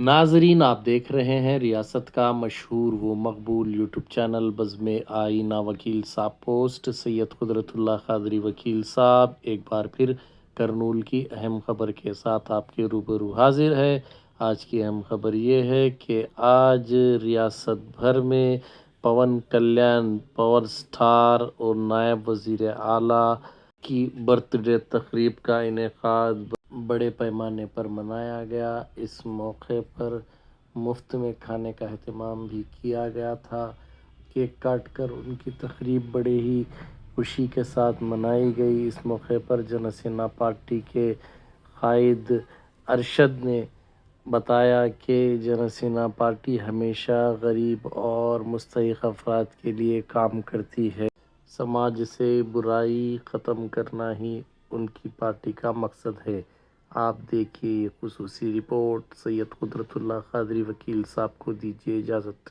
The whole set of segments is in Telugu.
ناظرین، آپ دیکھ رہے ہیں ریاست کا مشہور و مقبول یوٹیوب چینل بزم آئینہ وکیل صاحب پوسٹ۔ سید قدرت اللہ قادری وکیل صاحب، ایک بار پھر کرنول کی اہم خبر کے ساتھ آپ کے روبرو حاضر ہے آج کی اہم خبر یہ ہے کہ آج ریاست بھر میں پون کلیان پاور سٹار اور نائب وزیر اعلیٰ کی برتھ ڈے تقریب کا انعقاد بڑے پیمانے پر منایا گیا۔ اس موقع پر مفت میں کھانے کا اہتمام بھی کیا گیا تھا۔ کیک کاٹ کر ان کی تقریب بڑے ہی خوشی کے ساتھ منائی گئی۔ اس موقع پر جن سینا پارٹی کے قائد ارشد نے بتایا کہ جن سینا پارٹی ہمیشہ غریب اور مستحق افراد کے لیے کام کرتی ہے۔ سماج سے برائی ختم کرنا ہی ان کی پارٹی کا مقصد ہے۔ آپ دیکھیے یہ خصوصی رپورٹ سید قدرت اللہ قادری وکیل صاحب کو دیجیے اجازت۔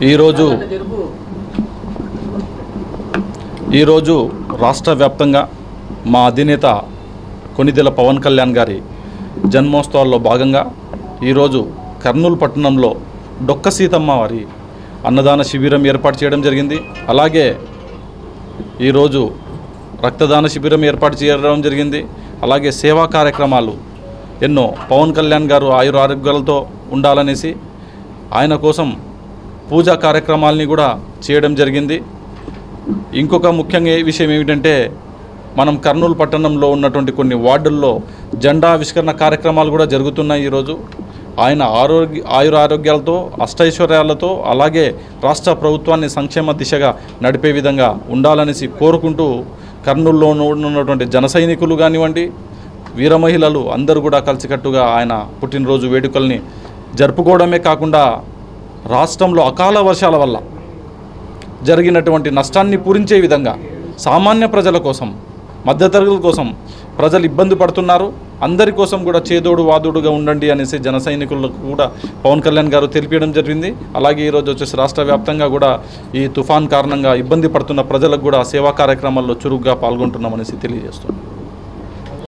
ఈరోజు ఈరోజు రాష్ట్ర వ్యాప్తంగా మా అధినేత కొనిదెల పవన్ కళ్యాణ్ గారి జన్మోత్సవాల్లో భాగంగా ఈరోజు కర్నూలు పట్టణంలో డొక్క సీతమ్మ వారి అన్నదాన శిబిరం ఏర్పాటు చేయడం జరిగింది. అలాగే ఈరోజు రక్తదాన శిబిరం ఏర్పాటు చేయడం జరిగింది. అలాగే సేవా కార్యక్రమాలు ఎన్నో పవన్ కళ్యాణ్ గారు ఆయుర ఆరోగ్యాలతో ఉండాలనేసి ఆయన కోసం పూజా కార్యక్రమాలని కూడా చేయడం జరిగింది. ఇంకొక ముఖ్యంగా ఏ విషయం ఏమిటంటే మనం కర్నూలు పట్టణంలో ఉన్నటువంటి కొన్ని వార్డుల్లో జెండా ఆవిష్కరణ కార్యక్రమాలు కూడా జరుగుతున్నాయి ఈరోజు. ఆయన ఆరోగ్య ఆయుర ఆరోగ్యాలతో అష్టైశ్వర్యాలతో అలాగే రాష్ట్ర ప్రభుత్వాన్ని సంక్షేమ దిశగా నడిపే విధంగా ఉండాలనేసి కోరుకుంటూ కర్నూలులో ఉన్నటువంటి జన సైనికులు కానివ్వండి వీర మహిళలు అందరూ కూడా కలిసికట్టుగా ఆయన పుట్టినరోజు వేడుకల్ని జరుపుకోవడమే కాకుండా రాష్ట్రంలో అకాల వర్షాల వల్ల జరిగినటువంటి నష్టాన్ని పూరించే విధంగా సామాన్య ప్రజల కోసం మధ్యతరగతుల కోసం ప్రజలు ఇబ్బంది పడుతున్నారు. అందరి కోసం కూడా చేదోడు వాదోడుగా ఉండండి అనేసి జన సైనికులకు కూడా పవన్ కళ్యాణ్ గారు తెలిపించడం జరిగింది. అలాగే ఈరోజు వచ్చేసి రాష్ట్ర వ్యాప్తంగా కూడా ఈ తుఫాన్ కారణంగా ఇబ్బంది పడుతున్న ప్రజలకు కూడా సేవా కార్యక్రమాల్లో చురుగ్గా పాల్గొంటున్నామనేసి తెలియజేస్తున్నాం.